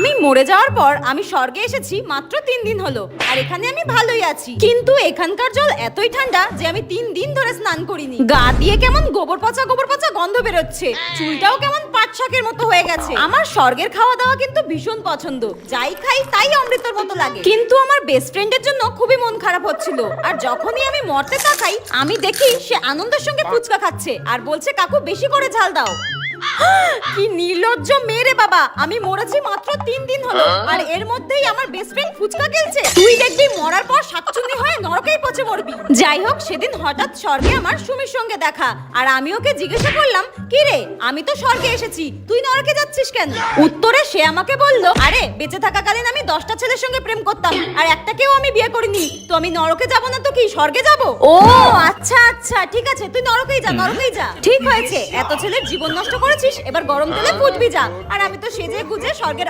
আমি মরে যাওয়ার পর আমি স্বর্গে এসেছি মাত্র তিন দিন হলো। আর এখানে আমি ভালোই আছি। কিন্তু এখানকার জল এতই ঠান্ডা যে আমি তিন দিন ধরে স্নান করিনি। গা দিয়ে কেমন গোবর পচা গোবর পচা গন্ধ বেরোচ্ছে। চুলটাও কেমন পাট শাকের মতো হয়ে গেছে। আমার স্বর্গের খাওয়া দাওয়া কিন্তু ভীষণ পছন্দ। যাই খাই, তাই অমৃতর মতো লাগে। কিন্তু আমার বেস্ট ফ্রেন্ডের জন্য খুবই মন খারাপ হচ্ছিল। আর যখনই আমি মরতে তাকাই আমি দেখি সে আনন্দের সঙ্গে ফুচকা খাচ্ছে। আর বলছে, কাকু, বেশি করে ঝাল দাও। কি নির্লজ্জ মেরে বাবা। আমি মরেছি মাত্র তিন দিন হলো। আর এর মধ্যেই আমার বেস্ট ফ্রেন্ড ফুচকা খেলছে। তুই দেখবি মরার পর সাতচুন্নি হয়ে পচে মরবি যাই হোক সেদিন হঠাৎ স্বর্গে আমার সুমির সঙ্গে দেখা। আর আমি ওকে জিজ্ঞাসা করলাম, কি রে? আমি তো স্বর্গে এসেছি। তুই নরকে যাচ্ছিস কেন? উত্তরে সে আমাকে বলল, আরে, বেঁচে থাকাকালীন আমি দশটা ছেলের সঙ্গে প্রেম করতাম। আর একটাকেও আমি বিয়ে করিনি। তো আমি নরকে যাব না তো কি, স্বর্গে যাব? ও আচ্ছা আচ্ছা ঠিক আছে, তুই নরকেই যা নরকেই যা। ঠিক হয়েছে, এত ছেলের জীবন নষ্ট করেছিস, এবার গরম তেলে ফুটবি যা। আর আমি তো সেজে গুজে স্বর্গের